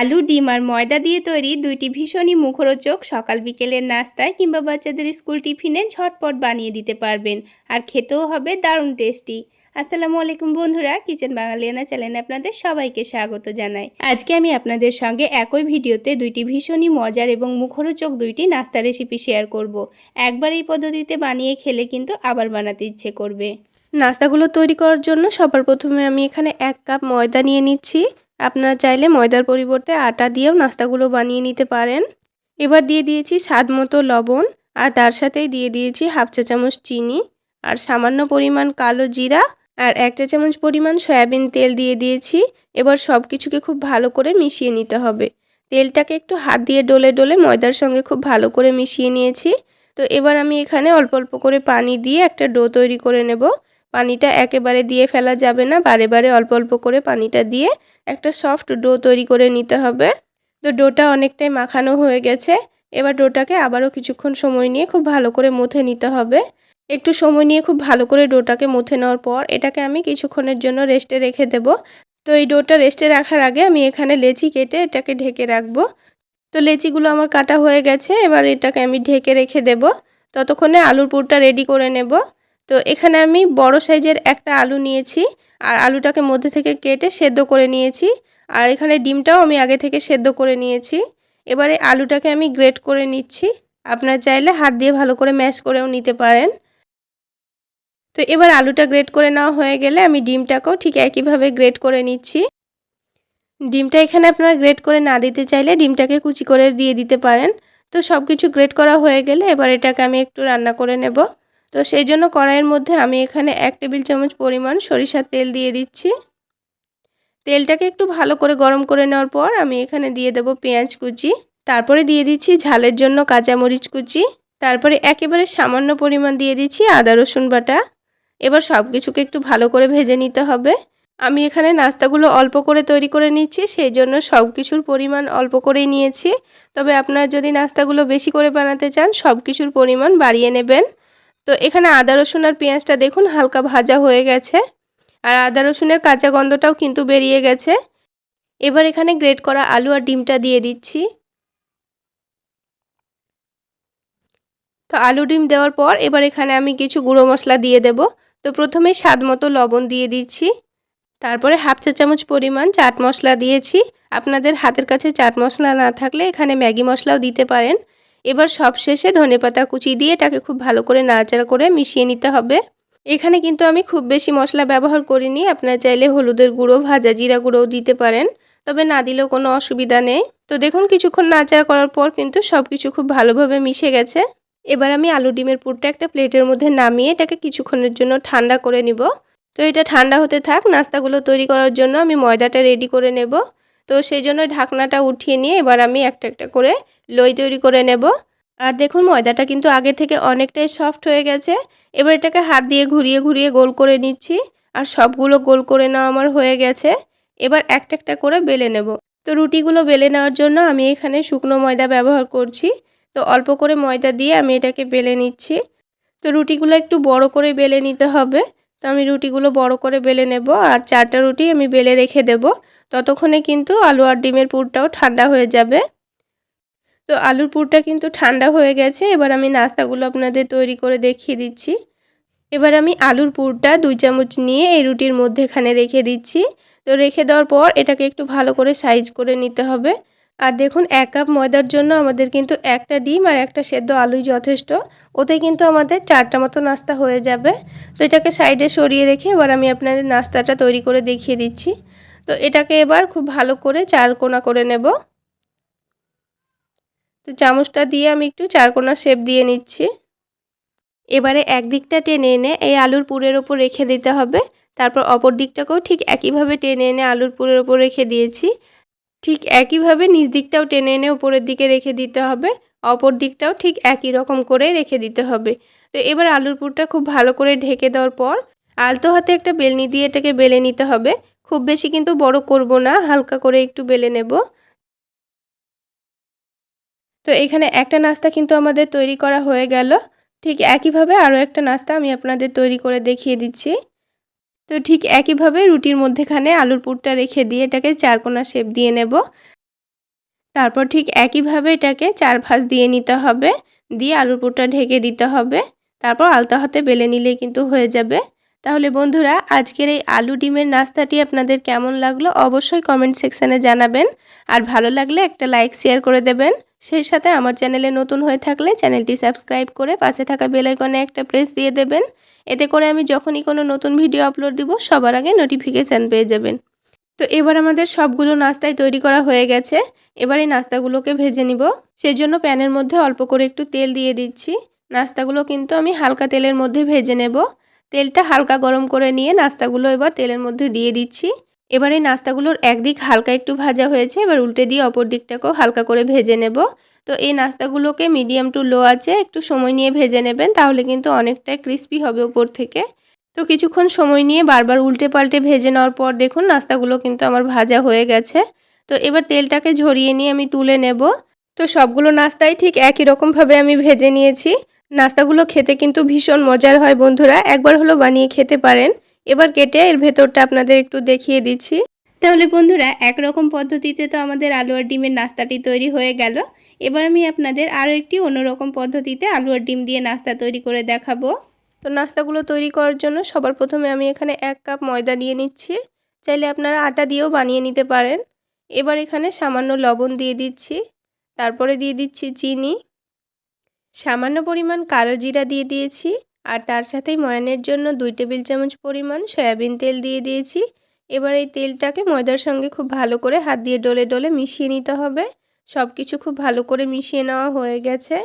আলু, ডিম আর ময়দা দিয়ে তৈরি দুইটি ভীষণই মুখরোচক সকাল বিকেলের নাস্তায় কিংবা বাচ্চাদের স্কুল টিফিনে ঝটপট বানিয়ে দিতে পারবেন আর খেতেও হবে দারুণ টেস্টি। আসসালামু আলাইকুম বন্ধুরা, কিচেন বাঙালিয়ানা চ্যানেলে আপনাদের সবাইকে স্বাগত জানাই। আজকে আমি আপনাদের সঙ্গে একই ভিডিওতে দুইটি ভীষণই মজার এবং মুখরোচক দুইটি নাস্তা রেসিপি শেয়ার করব। একবার এই পদ্ধতিতে বানিয়ে খেলে কিন্তু আবার বানাতে ইচ্ছে করবে। নাস্তাগুলো তৈরি করার জন্য সবার প্রথমে আমি এখানে এক কাপ ময়দা নিয়ে নিচ্ছি। আপনারা চাইলে ময়দার পরিবর্তে আটা দিয়েও নাস্তাগুলো বানিয়ে নিতে পারেন। এবার দিয়ে দিয়েছি স্বাদ মতো লবণ আর তার সাথেই দিয়ে দিয়েছি হাফ চা চামচ চিনি আর সামান্য পরিমাণ কালো জিরা আর এক চা চামচ পরিমাণ সয়াবিন তেল দিয়ে দিয়েছি। এবার সব কিছুকে খুব ভালো করে মিশিয়ে নিতে হবে। তেলটাকে একটু হাত দিয়ে ডলে ডলে ময়দার সঙ্গে খুব ভালো করে মিশিয়ে নিয়েছি। তো এবার আমি এখানে অল্প অল্প করে পানি দিয়ে একটা ডো তৈরি করে নেব। পানিটা একেবারে দিয়ে ফেলা যাবে না। বারে বারে অল্প অল্প করে পানিটা দিয়ে একটা সফট ডো তৈরি করে নিতে হবে। তো ডোটা অনেকটাই মাখানো হয়ে গেছে। এবার ডোটাকে আবারও কিছুক্ষণ সময় নিয়ে খুব ভালো করে মুথে নিতে হবে। একটু সময় নিয়ে খুব ভালো করে ডোটাকে মুথে নেওয়ার পর এটাকে আমি কিছুক্ষণের জন্য রেস্টে রেখে দেব। তো এই ডোটা রেস্টে রাখার আগে আমি এখানে লেচি কেটে এটাকে ঢেকে রাখব। তো লেচিগুলো আমার কাটা হয়ে গেছে। এবার এটাকে আমি ঢেকে রেখে দেব। ততক্ষণে আলুর পুরটা রেডি করে নেব। তো এখানে আমি বড় সাইজের একটা আলু নিয়েছি, আর আলুটাকে মধ্যে থেকে কেটে সেদ্ধ করে নিয়েছি, আর এখানে ডিমটাও আমি আগে থেকে সেদ্ধ করে নিয়েছি। এবারে আলুটাকে আমি গ্রেট করে নিচ্ছি, আপনার চাইলে হাত দিয়ে ভালো করে ম্যাশ করেও নিতে পারেন। তো এবার আলুটা গ্রেট করে নেওয়া হয়ে গেলে আমি ডিমটাকেও ঠিক একইভাবে গ্রেট করে নিচ্ছি। ডিমটা এখানে আপনারা গ্রেট করে না দিতে চাইলে ডিমটাকে কুচি করে দিয়ে দিতে পারেন। তো সব কিছু গ্রেট করা হয়ে গেলে এবার এটাকে আমি একটু রান্না করে নেব। তো সেই জন্য কড়াইয়ের মধ্যে আমি এখানে এক টেবিল চামচ পরিমাণ সরিষার তেল দিয়ে দিচ্ছি। তেলটাকে একটু ভালো করে গরম করে নেওয়ার পর আমি এখানে দিয়ে দেব পেঁয়াজ কুচি। তারপরে দিয়ে দিচ্ছি ঝালের জন্য কাঁচামরিচ কুচি। তারপরে একেবারে সামান্য পরিমাণ দিয়ে দিচ্ছি আদা, রসুন বাটা। এবার সব কিছুকে একটু ভালো করে ভেজে নিতে হবে। আমি এখানে নাস্তাগুলো অল্প করে তৈরি করে নিচ্ছি, সেই জন্য সব কিছুর পরিমাণ অল্প করেই নিয়েছি। তবে আপনারা যদি নাস্তাগুলো বেশি করে বানাতে চান সব কিছুর পরিমাণ বাড়িয়ে নেবেন। তো এখানে আদা, রসুন আর পেঁয়াজটা দেখুন, হালকা ভাজা হয়ে গেছে। আর আদা, রসুনের কাঁচা গন্ধটাও কিন্তু বেরিয়ে গেছে। এবার এখানে গ্রেট করা আলু আর ডিমটা দিয়ে দিচ্ছি। তো আলু, ডিম দেওয়ার পর এবার এখানে আমি কিছু গুঁড়ো মশলা দিয়ে দেব। তো প্রথমে স্বাদ মতো লবণ দিয়ে দিচ্ছি। তারপরে হাফ চা চামচ পরিমাণ চাট মশলা দিয়েছি। আপনাদের হাতের কাছে চাট মশলা না থাকলে এখানে ম্যাগি মশলাও দিতে পারেন। এবার সব শেষে ধনে পাতা কুচি দিয়ে এটাকে খুব ভালো করে নাড়াচাড়া করে মিশিয়ে নিতে হবে। এখানে কিন্তু আমি খুব বেশি মশলা ব্যবহার করিনি, আপনারা চাইলে হলুদের গুঁড়ো, ভাজা জিরা গুঁড়োও দিতে পারেন, তবে না দিলেও কোনো অসুবিধা নেই। তো দেখুন কিছুক্ষণ নাচাড়া করার পর কিন্তু সব কিছু খুব ভালোভাবে মিশে গেছে। এবার আমি আলু ডিমের পুরটা একটা প্লেটের মধ্যে নামিয়ে এটাকে কিছুক্ষণের জন্য ঠান্ডা করে নিব। তো এটা ঠান্ডা হতে থাক, নাস্তাগুলো তৈরি করার জন্য আমি ময়দাটা রেডি করে নেব। তো সেই জন্য ঢাকনাটা উঠিয়ে নিয়ে এবার আমি একটা একটা করে লই তৈরি করে নেব। আর দেখুন, ময়দাটা কিন্তু আগে থেকে অনেকটাই সফট হয়ে গেছে। এবার এটাকে হাত দিয়ে ঘুরিয়ে ঘুরিয়ে গোল করে নিচ্ছি। আর সবগুলো গোল করে নেওয়া আমার হয়ে গেছে। এবার একটা একটা করে বেলে নেব। তো রুটিগুলো বেলে নেওয়ার জন্য আমি এখানে শুকনো ময়দা ব্যবহার করছি। তো অল্প করে ময়দা দিয়ে আমি এটাকে বেলে নিচ্ছি। তো রুটিগুলো একটু বড় করে বেলে নিতে হবে। তো আমি রুটিগুলো বড় করে বেলে নেব আর চারটা রুটি আমি বেলে রেখে দেব। ততক্ষণে কিন্তু আলু আর ডিমের পুরটাও ঠান্ডা হয়ে যাবে। তো আলুর পুরটা কিন্তু ঠান্ডা হয়ে গেছে, এবার আমি নাস্তাগুলো আপনাদের তৈরি করে দেখিয়ে দিচ্ছি। এবার আমি আলুর পুরটা দুই চামচ নিয়ে এই রুটির মধ্যেখানে রেখে দিচ্ছি। তো রেখে দেওয়ার পর এটাকে একটু ভালো করে সাইজ করে নিতে হবে। আর দেখুন, এক কাপ ময়দার জন্য আমাদের কিন্তু একটা ডিম আর একটা সেদ্ধ আলুই যথেষ্ট। ওতে কিন্তু আমাদের চারটা মতো নাস্তা হয়ে যাবে। তো এটাকে সাইডে সরিয়ে রেখে এবার আমি আপনাদের নাস্তাটা তৈরি করে দেখিয়ে দিচ্ছি। তো এটাকে এবার খুব ভালো করে চার কোনা করে নেব। তো চামচটা দিয়ে আমি একটু চারকোনা শেপ দিয়ে নিচ্ছি। এবারে এক দিকটা টেনে এনে এই আলুর পুরের ওপর রেখে দিতে হবে। তারপর অপর দিকটাকেও ঠিক একইভাবে টেনে এনে আলুর পুরের ওপর রেখে দিয়েছি। ঠিক একইভাবে নিচ দিকটাও টেনে এনে উপরের দিকে রেখে দিতে হবে, অপর দিকটাও ঠিক একই রকম করে রেখে দিতে হবে। তো এবার আলুর পুরটা খুব ভালো করে ঢেকে দেওয়ার পর আলতো হাতে একটা বেলনি দিয়ে এটাকে বেলে নিতে হবে। খুব বেশি কিন্তু বড় করব না, হালকা করে একটু বেলে নেব। তো এখানে একটা নাস্তা কিন্তু আমাদের তৈরি করা হয়ে গেল। ঠিক একইভাবে আরও একটা নাস্তা আমি আপনাদের তৈরি করে দেখিয়ে দিচ্ছি। তো ঠিক একইভাবে রুটির মধ্যেখানে আলুর পুরটা রেখে দিয়ে এটাকে চারকোনা শেপ দিয়ে নেব। তারপর ঠিক একইভাবে এটাকে চার ভাঁজ দিয়ে নিতে হবে, দিয়ে আলুর পুরটা ঢেকে দিতে হবে। তারপর আলতা হাতে বেলে নিলেই কিন্তু হয়ে যাবে। তাহলে বন্ধুরা, আজকের এই আলু ডিমের নাস্তাটি আপনাদের কেমন লাগল অবশ্যই কমেন্ট সেকশানে জানাবেন। আর ভালো লাগলে একটা লাইক, শেয়ার করে দেবেন। সেই সাথে আমার চ্যানেলে নতুন হয়ে থাকলে চ্যানেলটি সাবস্ক্রাইব করে পাশে থাকা বেলাইকনে একটা প্রেস দিয়ে দেবেন। এতে করে আমি যখনই কোনো নতুন ভিডিও আপলোড দিব, সবার আগে নোটিফিকেশান পেয়ে যাবেন। তো এবার আমাদের সবগুলো নাস্তায় তৈরি করা হয়ে গেছে। এবার এই নাস্তাগুলোকে ভেজে নিব। সেই জন্য প্যানের মধ্যে অল্প করে একটু তেল দিয়ে দিচ্ছি। নাস্তাগুলো কিন্তু আমি হালকা তেলের মধ্যে ভেজে নেব। তেলটা হালকা গরম করে নিয়ে নাস্তাগুলো এবার তেলের মধ্যে দিয়ে দিচ্ছি। এবার এই নাস্তাগুলোর একদিক হালকা একটু ভাজা হয়েছে, এবার উল্টে দিয়ে অপর দিকটাকেও হালকা করে ভেজে নেব। তো এই নাস্তাগুলোকে মিডিয়াম টু লো আছে, একটু সময় নিয়ে ভেজে নেবেন, তাহলে কিন্তু অনেকটাই ক্রিস্পি হবে উপর থেকে। তো কিছুক্ষণ সময় নিয়ে বারবার উল্টে পাল্টে ভেজে নেওয়ার পর দেখুন নাস্তাগুলো কিন্তু আমার ভাজা হয়ে গেছে। তো এবার তেলটাকে ঝরিয়ে নিয়ে আমি তুলে নেব। তো সবগুলো নাস্তাই ঠিক একই রকমভাবে আমি ভেজে নিয়েছি। নাস্তাগুলো খেতে কিন্তু ভীষণ মজার হয় বন্ধুরা, একবার হলো বানিয়ে খেতে পারেন। এবার কেটে এর ভেতরটা আপনাদের একটু দেখিয়ে দিচ্ছি। তাহলে বন্ধুরা একরকম পদ্ধতিতে তো আমাদের আলু আর ডিমের নাস্তাটি তৈরি হয়ে গেল। এবার আমি আপনাদের আরও একটি অন্যরকম পদ্ধতিতে আলু আর ডিম দিয়ে নাস্তা তৈরি করে দেখাবো। তো নাস্তাগুলো তৈরি করার জন্য সবার প্রথমে আমি এখানে এক কাপ ময়দা নিয়ে নিচ্ছি। চাইলে আপনারা আটা দিয়েও বানিয়ে নিতে পারেন। এবার এখানে সামান্য লবণ দিয়ে দিচ্ছি। তারপরে দিয়ে দিচ্ছি চিনি। সামান্য পরিমাণ কালো জিরা দিয়ে দিয়েছি। আর তার সাথেই ময়ানের জন্য দুই টেবিল চামচ পরিমাণ সয়াবিন তেল দিয়ে দিয়েছি। এবার এই তেলটাকে ময়দার সঙ্গে খুব ভালো করে হাত দিয়ে ডলে ডলে মিশিয়ে নিতে হবে। সব কিছু খুব ভালো করে মিশিয়ে নেওয়া হয়ে গেছে।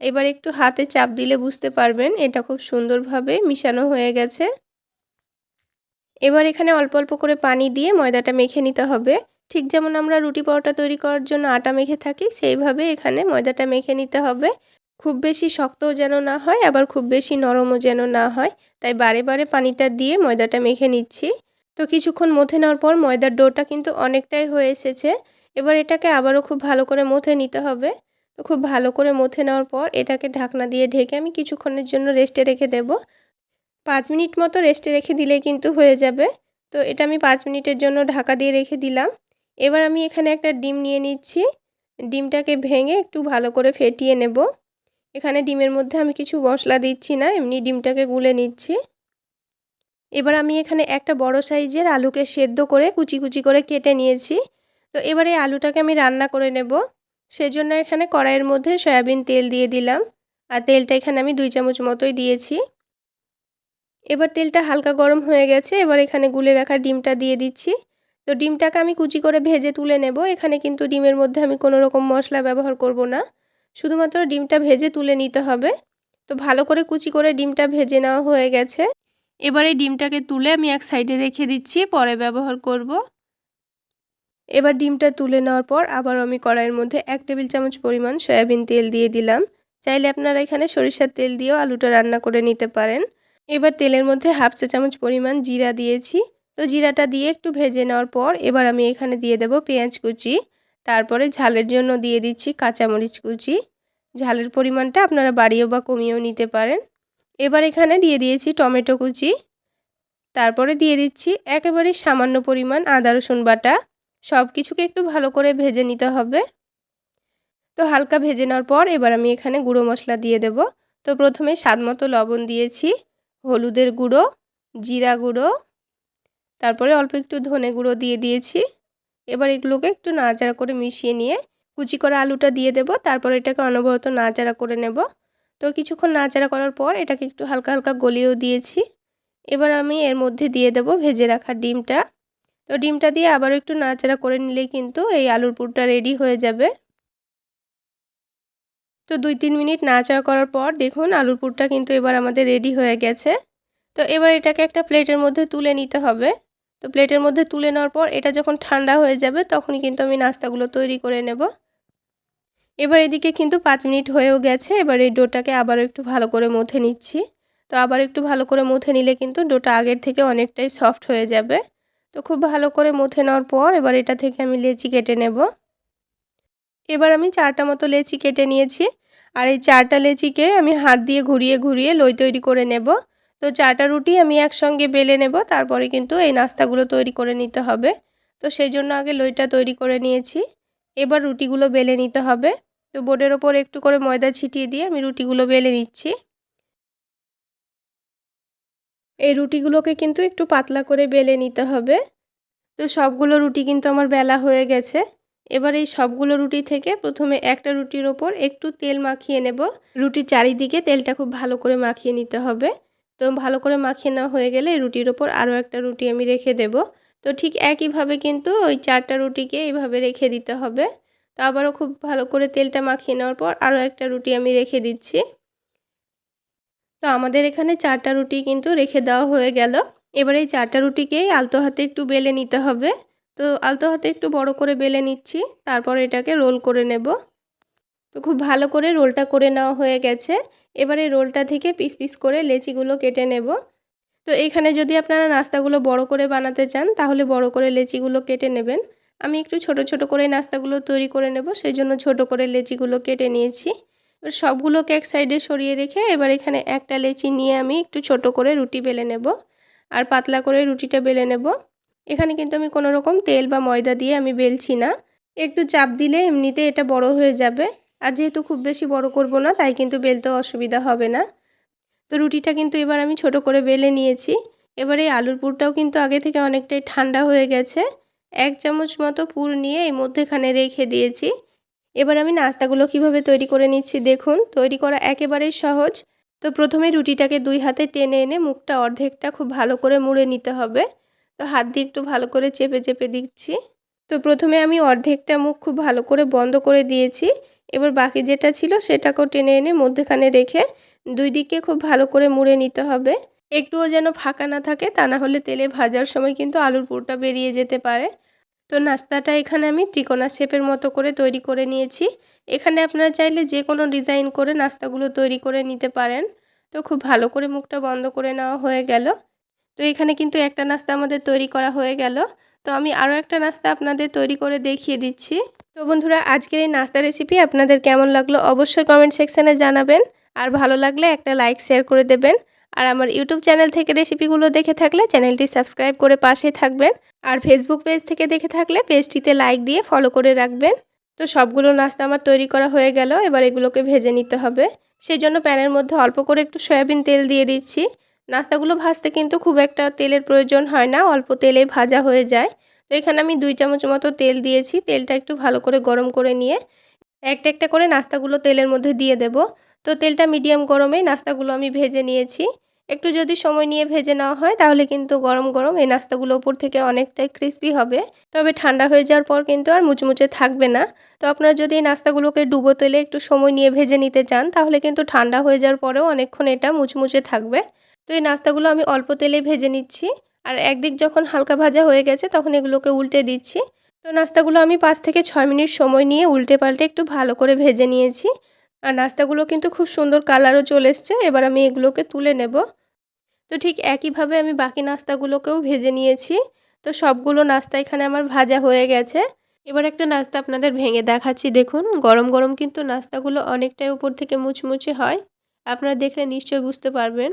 এবার একটু হাতে চাপ দিলে বুঝতে পারবেন এটা খুব সুন্দরভাবে মিশানো হয়ে গেছে। এবার এখানে অল্প অল্প করে পানি দিয়ে ময়দাটা মেখে নিতে হবে। ঠিক যেমন আমরা রুটি পরোটা তৈরি করার জন্য আটা মেখে থাকি, সেইভাবে এখানে ময়দাটা মেখে নিতে হবে। খুব বেশি শক্তও যেন না হয়, আবার খুব বেশি নরমও যেন না হয়। তাই বারে বারে পানিটা দিয়ে ময়দাটা মেখে নিচ্ছি। তো কিছুক্ষণ মথে নেওয়ার পর ময়দার ডোটা কিন্তু অনেকটাই হয়ে এসেছে। এবার এটাকে আবারও খুব ভালো করে মথে নিতে হবে। তো খুব ভালো করে মথে নেওয়ার পর এটাকে ঢাকনা দিয়ে ঢেকে আমি কিছুক্ষণের জন্য রেস্টে রেখে দেব। পাঁচ মিনিট মতো রেস্টে রেখে দিলে কিন্তু হয়ে যাবে। তো এটা আমি পাঁচ মিনিটের জন্য ঢাকা দিয়ে রেখে দিলাম। এবার আমি এখানে একটা ডিম নিয়ে নিচ্ছি। ডিমটাকে ভেঙে একটু ভালো করে ফেটিয়ে নেব। এখানে ডিমের মধ্যে আমি কিছু মশলা দিচ্ছি না, এমনি ডিমটাকে গুলে নিচ্ছি। এবার আমি এখানে একটা বড় সাইজের আলুকে সেদ্ধ করে কুচি কুচি করে কেটে নিয়েছি। তো এবারে আলুটাকে আমি রান্না করে নেব। সেজন্য এখানে কড়াইয়ের মধ্যে সয়াবিন তেল দিয়ে দিলাম। আর তেলটা এখানে আমি দুই চামচ মতোই দিয়েছি। এবার তেলটা হালকা গরম হয়ে গেছে, এবার এখানে গুলে রাখা ডিমটা দিয়ে দিচ্ছি। তো ডিমটাকে আমি কুচি করে ভেজে তুলে নেব। এখানে কিন্তু ডিমের মধ্যে আমি কোনো রকম মশলা ব্যবহার করব না। শুধুমাত্র ডিমটা ভেজে তুলে নিতে হবে। তো ভালো করে কুচি করে ডিমটা ভেজে নেওয়া হয়ে গেছে। এবারে ডিমটাকে তুলে আমি এক সাইডে রেখে দিচ্ছি, পরে ব্যবহার করব। এবার ডিমটা তুলে নেওয়ার পর আবার আমি কড়াইয়ের মধ্যে এক টেবিল চামচ পরিমাণ সয়াবিন তেল দিয়ে দিলাম। চাইলে আপনারা এখানে সরিষার তেল দিয়েও আলুটা রান্না করে নিতে পারেন। এবার তেলের মধ্যে হাফ চা চামচ পরিমাণ জিরা দিয়েছি। তো জিরাটা দিয়ে একটু ভেজে নেওয়ার পর এবার আমি এখানে দিয়ে দেব পেঁয়াজ কুচি। তারপরে ঝালের জন্য দিয়ে দিচ্ছি কাঁচামরিচ কুচি। ঝালের পরিমাণটা আপনারা বাড়িয়েও বা কমিয়েও নিতে পারেন। এবার এখানে দিয়ে দিয়েছি টমেটো কুচি। তারপরে দিয়ে দিচ্ছি একেবারে সামান্য পরিমাণ আদা, রসুন বাটা। সব কিছুকে একটু ভালো করে ভেজে নিতে হবে। তো হালকা ভেজে নেওয়ার পর এবার আমি এখানে গুঁড়ো মশলা দিয়ে দেব। তো প্রথমে স্বাদ মতো লবণ দিয়েছি, হলুদের গুঁড়ো, জিরা গুঁড়ো, তারপরে অল্প একটু ধনে গুঁড়ো দিয়ে দিয়েছি। এবার এগুলোকে একটু নাড়াচাড়া করে মিশিয়ে নিয়ে কুচি করা আলুটা দিয়ে দেব, তারপর এটাকে অনবরত নাড়াচাড়া করে নেব। তো কিছুক্ষণ নাড়াচাড়া করার পর এটাকে একটু হালকা হালকা গলিয়েও দিয়েছি। এবার আমি এর মধ্যে দিয়ে দেব ভেজে রাখা ডিমটা। তো ডিমটা দিয়ে আবারও একটু নাড়াচাড়া করে নিলেই কিন্তু এই আলুর পুরটা রেডি হয়ে যাবে। তো দুই তিন মিনিট নাড়াচাড়া করার পর দেখুন আলুর পুরটা কিন্তু এবার আমাদের রেডি হয়ে গেছে। তো এবার এটাকে একটা প্লেটের মধ্যে তুলে নিতে হবে। তো প্লেটের মধ্যে তুলে নেওয়ার পর এটা যখন ঠান্ডা হয়ে যাবে, তখনই কিন্তু আমি নাস্তাগুলো তৈরি করে নেব। এবার এদিকে কিন্তু পাঁচ মিনিট হয়েও গেছে, এবার এই ডোটাকে আবার একটু ভালো করে মথে নিচ্ছি। তো আবার একটু ভালো করে মথে নিলে কিন্তু ডোটা আগের থেকে অনেকটাই সফট হয়ে যাবে। তো খুব ভালো করে মথে নেওয়ার পর এবার এটা থেকে আমি লেচি কেটে নেব। এবার আমি চারটা মতো লেচি কেটে নিয়েছি, আর এই চারটা লেচিকে আমি হাত দিয়ে ঘুরিয়ে ঘুরিয়ে লই তৈরি করে নেব। তো চারটা রুটি আমি একসঙ্গে বেলে নেব, তারপরে কিন্তু এই নাস্তাগুলো তৈরি করে নিতে হবে। তো সেই জন্য আগে লইটা তৈরি করে নিয়েছি। এবার রুটিগুলো বেলে নিতে হবে। তো বোর্ডের ওপর একটু করে ময়দা ছিটিয়ে দিয়ে আমি রুটিগুলো বেলে নিচ্ছি। এই রুটিগুলোকে কিন্তু একটু পাতলা করে বেলে নিতে হবে। তো সবগুলো রুটি কিন্তু আমার বেলা হয়ে গেছে। এবার এই সবগুলো রুটি থেকে প্রথমে একটা রুটির ওপর একটু তেল মাখিয়ে নেব। রুটির চারিদিকে তেলটা খুব ভালো করে মাখিয়ে নিতে হবে। তো ভালো করে মাখিয়ে নেওয়া হয়ে গেলে রুটির ওপর আরও একটা রুটি আমি রেখে দেব। তো ঠিক একইভাবে কিন্তু ওই চারটা রুটিকে এইভাবে রেখে দিতে হবে। তো আবারও খুব ভালো করে তেলটা মাখিয়ে নেওয়ার পর আরও একটা রুটি আমি রেখে দিচ্ছি। তো আমাদের এখানে চারটা রুটি কিন্তু রেখে দেওয়া হয়ে গেল। এবার এই চারটা রুটিকেই আলতো হাতে একটু বেলে নিতে হবে। তো আলতো হাতে একটু বড় করে বেলে নিচ্ছি, তারপর এটাকে রোল করে নেব। তো খুব ভালো করে রোলটা করে নেওয়া হয়ে গেছে। এবারে রোলটা থেকে পিস পিস করে লেচিগুলো কেটে নেব। তো এখানে যদি আপনারা নাস্তাগুলো বড় করে বানাতে চান, তাহলে বড় করে লেচিগুলো কেটে নেবেন। আমি একটু ছোট ছোট করে নাস্তাগুলো তৈরি করে নেব সেই জন্য ছোট করে লেচিগুলো কেটে নিয়েছি। এবার সবগুলোকে এক সাইডে সরিয়ে রেখে এবার এখানে একটা লেচি নিয়ে আমি একটু ছোট করে রুটি বেলে নেব আর পাতলা করে রুটিটা বেলে নেব। এখানে কিন্তু আমি কোনো রকম তেল বা ময়দা দিয়ে আমি বেলছি না। একটু চাপ দিলে এমনিতে এটা বড় হয়ে যাবে। আর যেহেতু খুব বেশি বড় করব না, তাই কিন্তু বেলতেও অসুবিধা হবে না। তো রুটিটা কিন্তু এবার আমি ছোট করে বেলে নিয়েছি। এবার এই আলুর পুরটাও কিন্তু আগে থেকে অনেকটাই ঠান্ডা হয়ে গেছে। এক চামচ মতো পুর নিয়ে এই মধ্যেখানে রেখে দিয়েছি। এবার আমি নাস্তাগুলো কীভাবে তৈরি করে নিচ্ছি দেখুন। তৈরি করা একেবারেই সহজ। তো প্রথমে রুটিটাকে দুই হাতে টেনে এনে মুখটা অর্ধেকটা খুব ভালো করে মুড়ে নিতে হবে। তো হাত দিয়ে একটু ভালো করে চেপে চেপে দিচ্ছি। তো প্রথমে আমি অর্ধেকটা মুখ খুব ভালো করে বন্ধ করে দিয়েছি। এবার বাকি যেটা ছিল সেটাকেও টেনে এনে মধ্যেখানে রেখে দুই দিকে খুব ভালো করে মুড়ে নিতে হবে। একটুও যেন ফাঁকা না থাকে, তা না হলে তেলে ভাজার সময় কিন্তু আলুর পুরটা বেরিয়ে যেতে পারে। তো নাস্তাটা এখানে আমি ত্রিকোণা শেপের মতো করে তৈরি করে নিয়েছি। এখানে আপনারা চাইলে যে কোনো ডিজাইন করে নাস্তাগুলো তৈরি করে নিতে পারেন। তো খুব ভালো করে মুখটা বন্ধ করে নেওয়া হয়ে গেল। তো এখানে কিন্তু একটা নাস্তা আমাদের তৈরি করা হয়ে গেল। তো আমি আরও একটা নাস্তা আপনাদের তৈরি করে দেখিয়ে দিচ্ছি। তো বন্ধুরা, আজকের এই নাস্তা রেসিপি আপনাদের কেমন লাগল অবশ্যই কমেন্ট সেকশানে জানাবেন। আর ভালো লাগলে একটা লাইক শেয়ার করে দেবেন। আর আমার ইউটিউব চ্যানেল থেকে রেসিপিগুলো দেখে থাকলে চ্যানেলটি সাবস্ক্রাইব করে পাশে থাকবেন। আর ফেসবুক পেজ থেকে দেখে থাকলে পেজটিতে লাইক দিয়ে ফলো করে রাখবেন। তো সবগুলো নাস্তা আমার তৈরি করা হয়ে গেল। এবার এগুলোকে ভেজে নিতে হবে। সেই জন্য প্যানের মধ্যে অল্প করে একটু সয়াবিন তেল দিয়ে দিচ্ছি। নাস্তাগুলো ভাজতে কিন্তু খুব একটা তেলের প্রয়োজন হয় না, অল্প তেলে ভাজা হয়ে যায়। তো এখানে আমি দুই চামচ মতো তেল দিয়েছি, তেলটা একটু ভালো করে গরম করে নিয়ে একটা একটা করে নাস্তাগুলো তেলের মধ্যে দিয়ে দেব। তো তেলটা মিডিয়াম গরমে নাস্তাগুলো আমি ভেজে নিয়েছি। একটু যদি সময় নিয়ে ভেজে নেওয়া হয় তাহলে কিন্তু গরম গরম এই নাস্তাগুলো ওপর থেকে অনেকটাই ক্রিস্পি হবে। তবে ঠান্ডা হয়ে যাওয়ার পর কিন্তু আর মুচমুচে থাকবে না। তো আপনারা যদি এই নাস্তাগুলোকে ডুবো তেলে একটু সময় নিয়ে ভেজে নিতে চান তাহলে কিন্তু ঠান্ডা হয়ে যাওয়ার পরেও অনেকক্ষণ এটা মুচমুচে থাকবে। তো এই নাস্তাগুলো আমি অল্প তেলে ভেজে নিচ্ছি। আর একদিক যখন হালকা ভাজা হয়ে গেছে তখন এগুলোকে উল্টে দিচ্ছি। তো নাস্তাগুলো আমি পাঁচ থেকে ছয় মিনিট সময় নিয়ে উল্টে পাল্টে একটু ভালো করে ভেজে নিয়েছি। আর নাস্তাগুলো কিন্তু খুব সুন্দর কালারও চলে এসছে। এবার আমি এগুলোকে তুলে নেব। তো ঠিক একইভাবে আমি বাকি নাস্তাগুলোকেও ভেজে নিয়েছি। তো সবগুলো নাস্তা এখানে আমার ভাজা হয়ে গেছে। এবার একটা নাস্তা আপনাদের ভেঙে দেখাচ্ছি। দেখুন, গরম গরম কিন্তু নাস্তাগুলো অনেকটাই উপর থেকে মুচমুচে হয়। আপনারা দেখলে নিশ্চয়ই বুঝতে পারবেন।